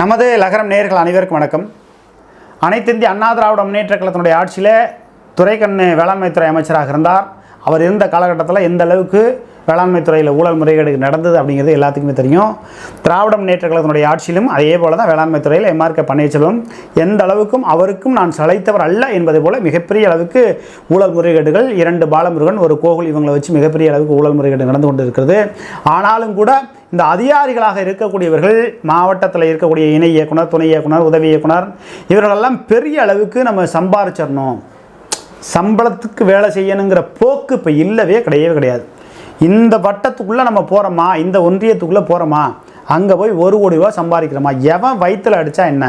நமது லகரம் நேயர்கள் அனைவருக்கும் வணக்கம். அனைத்து இந்திய அண்ணா திராவிட முன்னேற்ற கழகத்தினுடைய ஆட்சியில் துறைக்கண்ணு வேளாண்மைத்துறை அமைச்சராக இருந்தார். அவர் இருந்த காலகட்டத்தில் எந்த அளவுக்கு வேளாண்மை துறையில் ஊழல் முறைகேடு நடந்தது அப்படிங்கிறது எல்லாத்துக்குமே தெரியும். திராவிட முன்னேற்ற கழகத்தினுடைய ஆட்சியிலும் அதே போல தான் வேளாண்மை துறையில் எம்ஆர் கே. பன்னீர்செல்வம். எந்த அளவுக்கும் அவருக்கும் நான் சளைத்தவர் அல்ல என்பதை போல மிகப்பெரிய அளவுக்கு ஊழல் முறைகேடுகள் இரண்டு பாலமுருகன் ஒரு கோகுல் இவங்களை வச்சு மிகப்பெரிய அளவுக்கு ஊழல் முறைகேடு நடந்து கொண்டு இருக்கிறது ஆனாலும் கூட இந்த அதிகாரிகளாக இருக்கக்கூடியவர்கள் மாவட்டத்தில் இருக்கக்கூடிய இணை இயக்குனர் துணை இயக்குனர் உதவி இயக்குனர் இவர்களெல்லாம் பெரிய அளவுக்கு நம்ம சம்பாரிச்சிடணும். சம்பளத்துக்கு வேலை செய்யணுங்கிற போக்கு இப்போ இல்லவே கிடையவே கிடையாது. இந்த வட்டத்துக்குள்ளே நம்ம போகிறோமா இந்த ஒன்றியத்துக்குள்ளே போகிறோமா அங்கே போய் ஒரு கோடி ரூபா சம்பாதிக்கிறோமா? எவன் வயிற்றில் அடித்தா என்ன?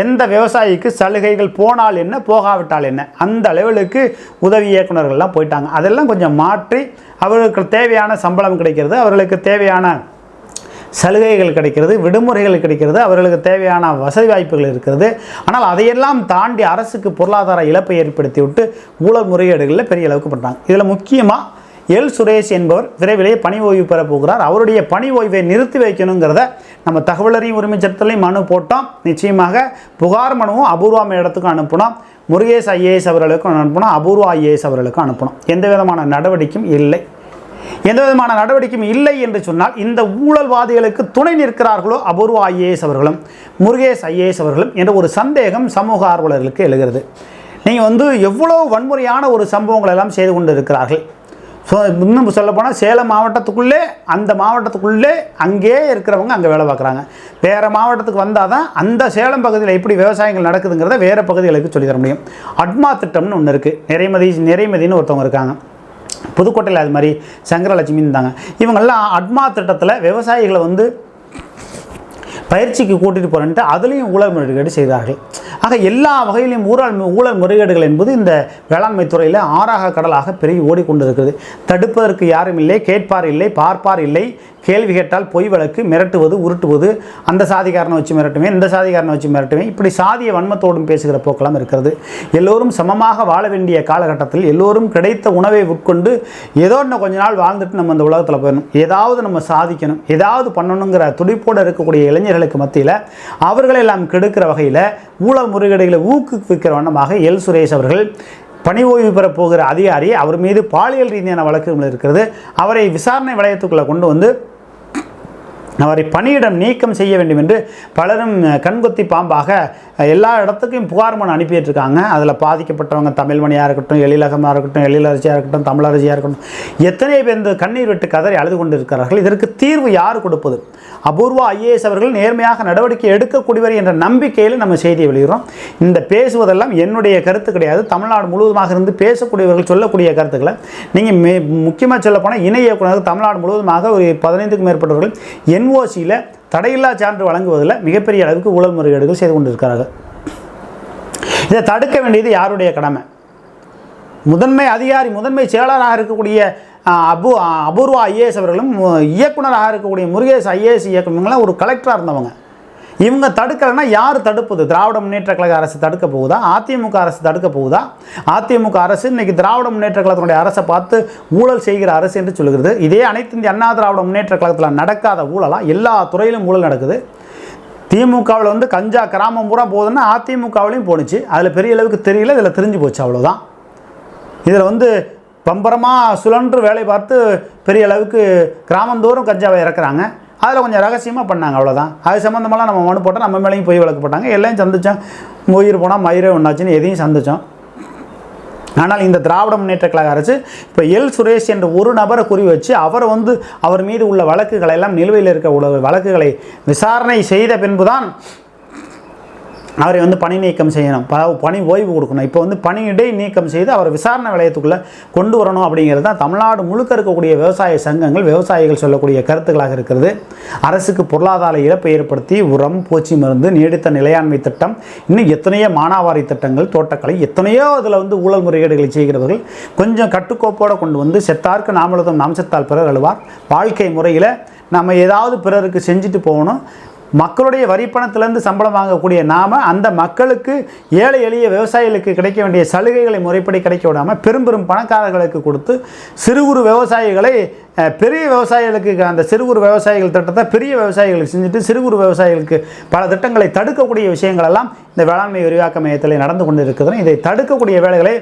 எந்த விவசாயிக்கு சலுகைகள் போனால் என்ன போகாவிட்டால் என்ன? அந்த லெவலுக்கு உதவி இயக்குனர்கள்லாம் போயிட்டாங்க. அதெல்லாம் கொஞ்சம் மாற்றி அவர்களுக்கு தேவையான சம்பளம் கிடைக்கிறது அவர்களுக்கு தேவையான சலுகைகள் கிடைக்கிறது விடுமுறைகள் கிடைக்கிறது அவர்களுக்கு தேவையான வசதி வாய்ப்புகள் இருக்கிறது. ஆனால் அதையெல்லாம் தாண்டி அரசுக்கு பொருளாதார இழப்பை ஏற்படுத்தி விட்டு ஊழல் முறைகேடுகளில் பெரிய அளவுக்கு பண்ணுறாங்க இதில் முக்கியமாக எல் சுரேஷ் என்பவர் விரைவிலேயே பணி ஓய்வு பெற போகிறார். அவருடைய பணி ஓய்வை நிறுத்தி வைக்கணுங்கிறத நம்ம தகவலறியும் உரிமை சட்டத்திலையும் மனு போட்டோம். நிச்சயமாக புகார் மனுவும் அபூர்வா இடத்துக்கும் அனுப்பினோம் முருகேஷ் ஐஏஎஸ் அவர்களுக்கும் அனுப்பணும். அபூர்வா ஐஏஎஸ் அவர்களுக்கும் அனுப்பணும். எந்த விதமான நடவடிக்கையும் இல்லை. எந்த விதமான நடவடிக்கையும் இல்லை என்று சொன்னால் இந்த ஊழல்வாதிகளுக்கு துணை நிற்கிறார்களோ அபூர்வ ஐஏஎஸ் அவர்களும் முருகேஷ் ஐஏஎஸ் அவர்களும் என்ற ஒரு சந்தேகம் சமூக ஆர்வலர்களுக்கு எழுகிறது. நீங்கள் வந்து எவ்வளோ வன்முறையான ஒரு சம்பவங்கள் எல்லாம் செய்து கொண்டு இருக்கிறார்கள் ஸோ இன்னும் சொல்லப்போனால் சேலம் மாவட்டத்துக்குள்ளே அந்த மாவட்டத்துக்குள்ளே அங்கேயே இருக்கிறவங்க அங்கே வேலை பார்க்குறாங்க. வேறு மாவட்டத்துக்கு வந்தால் தான் அந்த சேலம் பகுதியில் எப்படி விவசாயங்கள் நடக்குதுங்கிறத வேறு பகுதிகளுக்கு சொல்லித் தர முடியும். அட்மா திட்டம்னு ஒன்று இருக்குது நிறைமதி நிறைமதின்னு ஒருத்தவங்க இருக்காங்க. புதுக்கோட்டையில் அது மாதிரி சங்கரலட்சுமி இருந்தாங்க. இவங்கெல்லாம் அட்மா திட்டத்தில் விவசாயிகளை வந்து பயிற்சிக்கு கூட்டிகிட்டு போகிறேன்ட்டு அதுலேயும் ஊழல் முறைகேடு செய்தார்கள். ஆக எல்லா வகையிலும் ஊழல் ஊழல் முறைகேடுகள் என்பது இந்த வேளாண்மை துறையில் ஆறாக கடலாக பெருகி ஓடிக்கொண்டிருக்கிறது தடுப்பதற்கு யாரும் இல்லை கேட்பார் இல்லை பார்ப்பார் இல்லை. கேள்வி கேட்டால் பொய் வழக்கு மிரட்டுவது உருட்டுவது. அந்த சாதிகாரனை வச்சு மிரட்டுவேன் இந்த சாதிகாரனை வச்சு மிரட்டுவேன். இப்படி சாதிய வன்மத்தோடும் பேசுகிற போக்கெல்லாம் இருக்கிறது. எல்லோரும் சமமாக வாழ வேண்டிய காலகட்டத்தில் எல்லோரும் கிடைத்த உணவை உட்கொண்டு ஏதோ இன்னும் கொஞ்ச நாள் வாழ்ந்துட்டு நம்ம இந்த உலகத்தில் போயிடணும். ஏதாவது நம்ம சாதிக்கணும். ஏதாவது பண்ணணுங்கிற துடிப்போடு இருக்கக்கூடிய இளைஞர்களுக்கு மத்தியில் அவர்களை எல்லாம் கெடுக்கிற வகையில் ஊழல் முறைகேடுகளை ஊக்குவிக்கிற வண்ணமாக எல். சுரேஷ் அவர்கள் பணி ஓய்வு பெறப் போகிற அதிகாரி அவர் மீது பாலியல் ரீதியான வழக்குகள் இருக்கிறது. அவரை விசாரணை வளையத்துக்குள்ளே கொண்டு வந்து அவரை பணியிடம் நீக்கம் செய்ய வேண்டும் என்று பலரும் கண்கொத்தி பாம்பாக எல்லா இடத்துக்கும் புகார் மனு அனுப்பிட்டு இருக்காங்க அதில் பாதிக்கப்பட்டவங்க தமிழ்மணியாக இருக்கட்டும் எழிலகமாக இருக்கட்டும் எழிலரசியாக இருக்கட்டும் தமிழரசியாக இருக்கட்டும் எத்தனை பேர் இந்த கண்ணீர் விட்டு கதறி அழுது கொண்டு இருக்கிறார்கள் இதற்கு தீர்வு யார் கொடுப்பது? அபூர்வா ஐஏஎஸ் அவர்கள் நேர்மையாக நடவடிக்கை எடுக்கக்கூடியவர் என்ற நம்பிக்கையில் நம்ம செய்தியை வெளியிடுறோம். இந்த பேசுவதெல்லாம் என்னுடைய கருத்து கிடையாது. தமிழ்நாடு முழுவதுமாக இருந்து பேசக்கூடியவர்கள் சொல்லக்கூடிய கருத்துக்களை. நீங்கள் மே முக்கியமாக சொல்லப்போனால் இணை இயக்குநர்கள் தமிழ்நாடு முழுவதுமாக ஒரு பதினைந்துக்கும் மேற்பட்டவர்கள் என் என்ஓசியில் தடையில்லா சான்று வழங்குவதில் மிகப்பெரிய அளவுக்கு ஊழல் முறைகேடுகள் செய்து கொண்டிருக்கிறார்கள். இதை தடுக்க வேண்டியது யாருடைய கடமை? முதன்மை அதிகாரி முதன்மை செயலராக இருக்கக்கூடிய அபு அபூர்வா ஐஏஎஸ் அவர்களும் இயக்குநராக இயக்குனராக இருக்கக்கூடிய முருகேஷ் ஐஏஎஸ் இயக்குனங்களாம் ஒரு கலெக்டராக இருந்தவங்க. இவங்க தடுக்கலைன்னா யார் தடுப்பது? திராவிட முன்னேற்ற கழக அரசு தடுக்க போகுதா? அதிமுக அரசு தடுக்க போகுதா? அதிமுக அரசு இன்னைக்கு திராவிட முன்னேற்ற கழகத்தினுடைய அரசை பார்த்து ஊழல் செய்கிற அரசு என்று சொல்கிறது இதே அனைத்து இந்திய அண்ணா திராவிட முன்னேற்ற கழகத்தில் நடக்காத ஊழலாக எல்லா துறையிலும் ஊழல் நடக்குது. திமுகவில் வந்து கஞ்சா கிராமம் பூரா போகுதுன்னா அதிமுகவிலையும் போணுச்சு. அதில் பெரிய அளவுக்கு தெரியல இதில் தெரிஞ்சு போச்சு அவ்வளோதான் இதில் வந்து பம்பரமாக சுழன்று வேலை பார்த்து பெரிய அளவுக்கு கிராமந்தோறும் கஞ்சாவை இறக்குறாங்க. அதில் கொஞ்சம் ரகசியமாக பண்ணாங்க அவ்வளோதான் அது சம்மந்தமெல்லாம் நம்ம மனு போட்டால் நம்ம மேலேயும் போய் வழக்கு போட்டாங்க. எல்லாம் சந்தித்தோம் உயிர் போனால் மயிரே ஒன்றாச்சுன்னு எதையும் சந்தித்தோம் ஆனால் இந்த திராவிட முன்னேற்ற கழக அரசு இப்போ எல் சுரேஷ் என்ற ஒரு நபரை குறி வச்சு அவரை வந்து அவர் மீது உள்ள வழக்குகளை எல்லாம் நிலுவையில் இருக்க உள்ள வழக்குகளை விசாரணை செய்த பின்புதான் அவரை வந்து பணி நீக்கம் செய்யணும். பணி ஓய்வு கொடுக்கணும். இப்போ வந்து பணியிடை நீக்கம் செய்து அவர் விசாரணை நிலையத்துக்குள்ளே கொண்டு வரணும் அப்படிங்கிறது தான் தமிழ்நாடு முழுக்க இருக்கக்கூடிய விவசாய சங்கங்கள் விவசாயிகள் சொல்லக்கூடிய கருத்துக்களாக இருக்கிறது. அரசுக்கு பொருளாதார இழப்பை ஏற்படுத்தி உரம் பூச்சி மருந்து நீடித்த நிலையாண்மை திட்டம் இன்னும் எத்தனையோ மானாவாரி திட்டங்கள் தோட்டக்கலை எத்தனையோ அதில் வந்து ஊழல் முறைகேடுகளை செய்கிறவர்கள் கொஞ்சம் கட்டுக்கோப்போடு கொண்டு வந்து செத்தார்க்கு நாமளுதும் நாம் செத்தால் பிறர் அழுவார். வாழ்க்கை முறையில் நம்ம ஏதாவது பிறருக்கு செஞ்சுட்டு போகணும். மக்களுடைய வரிப்பணத்திலேருந்து சம்பளம் வாங்கக்கூடிய நாம் அந்த மக்களுக்கு ஏழை எளிய விவசாயிகளுக்கு கிடைக்க வேண்டிய சலுகைகளை முறைப்படி கிடைக்க விடாமல் பெரும் பெரும் பணக்காரர்களுக்கு கொடுத்து சிறு குறு விவசாயிகளை பெரிய விவசாயிகளுக்கு அந்த சிறு குறு விவசாயிகள் திட்டத்தை பெரிய விவசாயிகளுக்கு செஞ்சுட்டு சிறு குறு விவசாயிகளுக்கு பல திட்டங்களை தடுக்கக்கூடிய விஷயங்கள் எல்லாம் இந்த வேளாண்மை விரிவாக்க மையத்தில் நடந்து கொண்டு இருக்கிறது இதை தடுக்கக்கூடிய வேலைகளை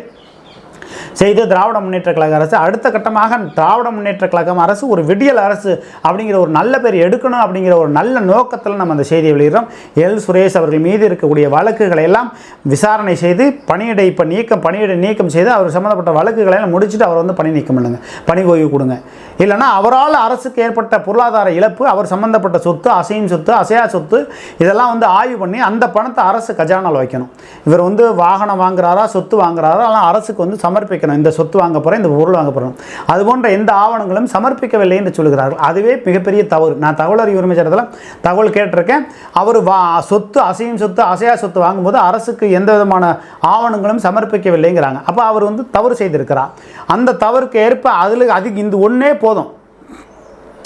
செய்து திராவிட முன்னேற்ற கழக அரசு அடுத்த கட்டமாக திராவிட முன்னேற்ற கழகம் அரசு ஒரு விடியல் அரசு அப்படிங்கிற ஒரு நல்ல பேர் எடுக்கணும் அப்படிங்கிற ஒரு நல்ல நோக்கத்தில் நம்ம அந்த செய்தியை வெளியிடுறோம். எல். சுரேஷ் அவர்கள் மீது இருக்கக்கூடிய வழக்குகளை எல்லாம் விசாரணை செய்து பணியிடை இப்போ நீக்கம் பணியிடை நீக்கம் செய்து அவர் சம்மந்தப்பட்ட வழக்குகளை எல்லாம் முடிச்சுட்டு அவர் வந்து பணி நீக்கம் பண்ணுங்க. பணி ஓய்வு கொடுங்க. இல்லைனா அவரால் அரசுக்கு ஏற்பட்ட பொருளாதார இழப்பு அவர் சம்பந்தப்பட்ட சொத்து அசையும் சொத்து அசையா சொத்து இதெல்லாம் வந்து ஆய்வு பண்ணி அந்த பணத்தை அரசு கஜானால் வைக்கணும். இவர் வந்து வாகனம் வாங்குறாரா சொத்து வாங்குறாரா அரசுக்கு வந்து சமர்ப்பிக்கணும். இந்த சொத்து வாங்க போகிறேன் இந்த பொருள் வாங்க போகிறோம் அது போன்ற எந்த ஆவணங்களும் சமர்ப்பிக்கவில்லை என்று சொல்கிறார்கள். அதுவே மிகப்பெரிய தவறு. நான் தகவல் அறிவு உரிமை சட்டத்தில் தகவல் கேட்டிருக்கேன். அவர் வா சொத்து அசையும் சொத்து அசையா சொத்து வாங்கும்போது அரசுக்கு எந்த விதமான ஆவணங்களும் சமர்ப்பிக்கவில்லைங்கிறாங்க. அப்போ அவர் வந்து தவறு செய்திருக்கிறார். அந்த தவறுக்கு ஏற்ப அதில் அதுக்கு இந்த ஒன்றே போதும்.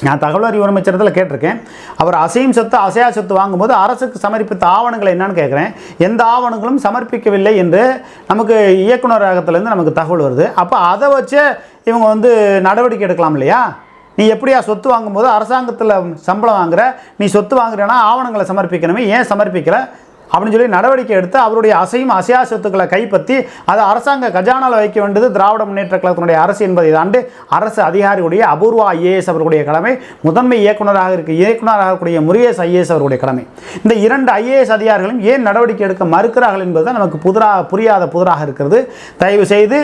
நான் தகவல் அறிவு அமைச்சரத்தில் கேட்டிருக்கேன். அவர் அசையும் சொத்து அசையா சொத்து வாங்கும்போது அரசுக்கு சமர்ப்பித்த ஆவணங்கள் என்னன்னு கேட்குறேன். எந்த ஆவணங்களும் சமர்ப்பிக்கவில்லை என்று நமக்கு இயக்குநரகத்திலேருந்து நமக்கு தகவல் வருது. அப்போ அதை வச்சு இவங்க வந்து நடவடிக்கை எடுக்கலாம் இல்லையா? நீ எப்படியா சொத்து வாங்கும்போது அரசாங்கத்தில் சம்பளம் வாங்குற? நீ சொத்து வாங்குறேன்னா ஆவணங்களை சமர்ப்பிக்கணுமே ஏன் சமர்ப்பிக்கலை? அப்படின்னு சொல்லி நடவடிக்கை எடுத்து அவருடைய அசையும் அசையா சொத்துக்களை கைப்பற்றி அதை அரசாங்க கஜானாவில் வைக்க வேண்டியது திராவிட முன்னேற்ற கழகத்தினுடைய அரசு என்பதை தாண்டி அரசு அதிகாரியுடைய அபூர்வா ஐஏஎஸ் அவர்களுடைய கடமை முதன்மை இயக்குநராக இருக்க இயக்குநராக இருக்கக்கூடிய முருகேஷ் ஐஏஎஸ் அவர்களுடைய கடமை. இந்த இரண்டு ஐஏஎஸ் அதிகாரிகளும் ஏன் நடவடிக்கை எடுக்க மறுக்கிறார்கள் என்பதுதான் நமக்கு புதிராக புரியாத புதிராக இருக்கிறது. தயவு செய்து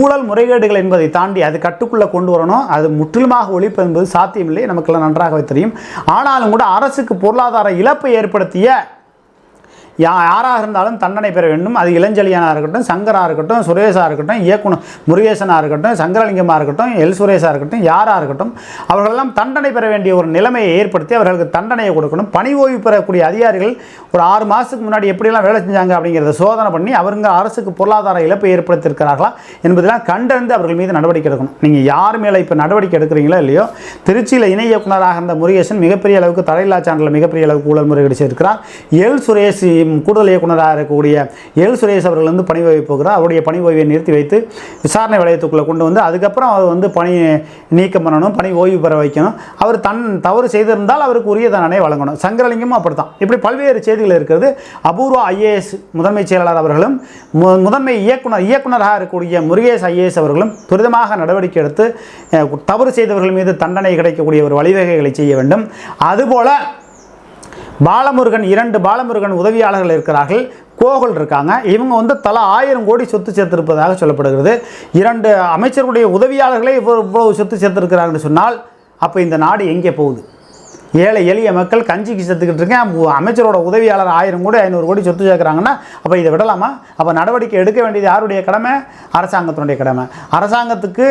ஊழல் முறைகேடுகள் என்பதை தாண்டி அது கட்டுக்குள்ளே கொண்டு வரணும். அது முற்றிலுமாக ஒழிப்பு என்பது சாத்தியமில்லை. நமக்கெல்லாம் நன்றாகவே தெரியும். ஆனாலும் கூட அரசுக்கு பொருளாதார இழப்பை ஏற்படுத்திய யா யாராக இருந்தாலும் தண்டனை பெற வேண்டும். அது இளஞ்செழியனாக இருக்கட்டும் சங்கராக இருக்கட்டும் சுரேஷாக இருக்கட்டும் இயக்குனர் முருகேசனாக இருக்கட்டும் சங்கரலிங்கமாக இருக்கட்டும் எல் சுரேஷாக இருக்கட்டும் யாராக இருக்கட்டும் அவர்களெல்லாம் தண்டனை பெற வேண்டிய ஒரு நிலைமையை ஏற்படுத்தி அவர்களுக்கு தண்டனையை கொடுக்கணும். பணி ஓய்வு பெறக்கூடிய அதிகாரிகள் ஒரு ஆறு மாதத்துக்கு முன்னாடி எப்படியெல்லாம் வேலை செஞ்சாங்க அப்படிங்கிறத சோதனை பண்ணி அவருங்க அரசுக்கு பொருளாதார இழப்பை ஏற்படுத்தியிருக்கிறார்களா என்பதெல்லாம் கண்டறிந்து அவர்கள் மீது நடவடிக்கை எடுக்கணும். நீங்கள் யார் மேலே இப்போ நடவடிக்கை எடுக்கிறீங்களோ இல்லையோ திருச்சியில் இணை இயக்குநராக இருந்த முருகேசன் மிகப்பெரிய அளவுக்கு தடையில்லா சான்றில் மிகப்பெரிய அளவுக்கு ஊழல் முறைகேடு செய்திருக்கிறார் எல் சுரேஷ் கூடுதல் இயக்குனராக இருக்கக்கூடிய எல் சுரேஷ் அவர்கள் வந்து பணி ஓய்வு போகிறார். அவருடைய பணி ஓய்வை நிறுத்தி வைத்து விசாரணை வளையத்துக்குள்ளே கொண்டு வந்து அதுக்கப்புறம் அவர் வந்து பணி நீக்கம் பண்ணணும் பணி ஓய்வு பெற வைக்கணும். அவர் தன் தவறு செய்திருந்தால் அவருக்கு உரிய தண்டனை வழங்கணும். சங்கரலிங்கமும் அப்படித்தான். இப்படி பல்வேறு செய்திகள் இருக்கிறது. அபூர்வா ஐஏஎஸ் முதன்மை செயலாளர் அவர்களும் மு- முதன்மை இயக்குனர் இயக்குனராக இருக்கக்கூடிய முருகேஷ் ஐஏஎஸ் அவர்களும் துரிதமாக நடவடிக்கை எடுத்து தவறு செய்தவர்கள் மீது தண்டனை கிடைக்கக்கூடிய ஒரு வழிவகைகளை செய்ய வேண்டும். அதுபோல பாலமுருகன் இரண்டு பாலமுருகன் உதவியாளர்கள் இருக்கிறார்கள். கோகுல் இருக்காங்க. இவங்க வந்து தலா ஆயிரம் கோடி சொத்து சேர்த்திருப்பதாக சொல்லப்படுகிறது. இரண்டு அமைச்சர்களுடைய உதவியாளர்களே இவ்வளவு இவ்வளவு சொத்து சேர்த்திருக்கிறாங்கன்னு சொன்னால் அப்போ இந்த நாடு எங்கே போகுது? ஏழை எளிய மக்கள் கஞ்சிக்கு செத்துக்கிட்டு இருக்கேன். அமைச்சரோட உதவியாளர் ஆயிரம் கோடி ஐநூறு கோடி சொத்து சேர்க்குறாங்கன்னா அப்போ இதை விடலாமா? அப்போ நடவடிக்கை எடுக்க வேண்டியது யாருடைய கடமை? அரசாங்கத்தினுடைய கடமை. அரசாங்கத்துக்கு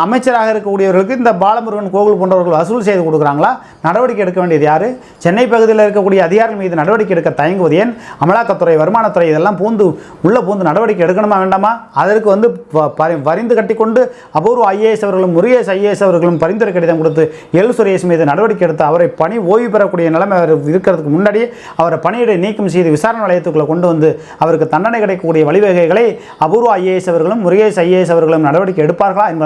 அமைச்சராக இருக்கக்கூடியவர்களுக்கு இந்த பாலமுருகன் கோகுல் போன்றவர்கள் வசூல் செய்து கொடுக்குறாங்களா? நடவடிக்கை எடுக்க வேண்டியது யார்? சென்னை பகுதியில் இருக்கக்கூடிய அதிகாரிகள் மீது நடவடிக்கை எடுக்க தயங்குவது ஏன்? அமலாக்கத்துறை வருமானத்துறை இதெல்லாம் பூந்து உள்ளே பூந்து நடவடிக்கை எடுக்கணுமா வேண்டாமா? அதற்கு வந்து ப- பரி- வரிந்து கட்டிக்கொண்டு அபூர்வ ஐஏஎஸ் அவர்களும் முருகேஷ் ஐஏஎஸ் அவர்களும் பரிந்துரை கடிதம் கொடுத்து எல் சுரேஷ் மீது நடவடிக்கை எடுத்து அவரை பணி ஓய்வு பெறக்கூடிய நிலைமை அவர் இருக்கிறதுக்கு முன்னாடியே அவரை பணியிடை நீக்கம் செய்து விசாரணை நிலையத்துக்குள்ளே கொண்டு வந்து அவருக்கு தண்டனை கிடைக்கக்கூடிய வழிவகைகளை அபூர்வ ஐஏஎஸ் அவர்களும் முருகேஷ் ஐஏஎஸ் அவர்களும் நடவடிக்கை எடுப்பார்களா என்பதை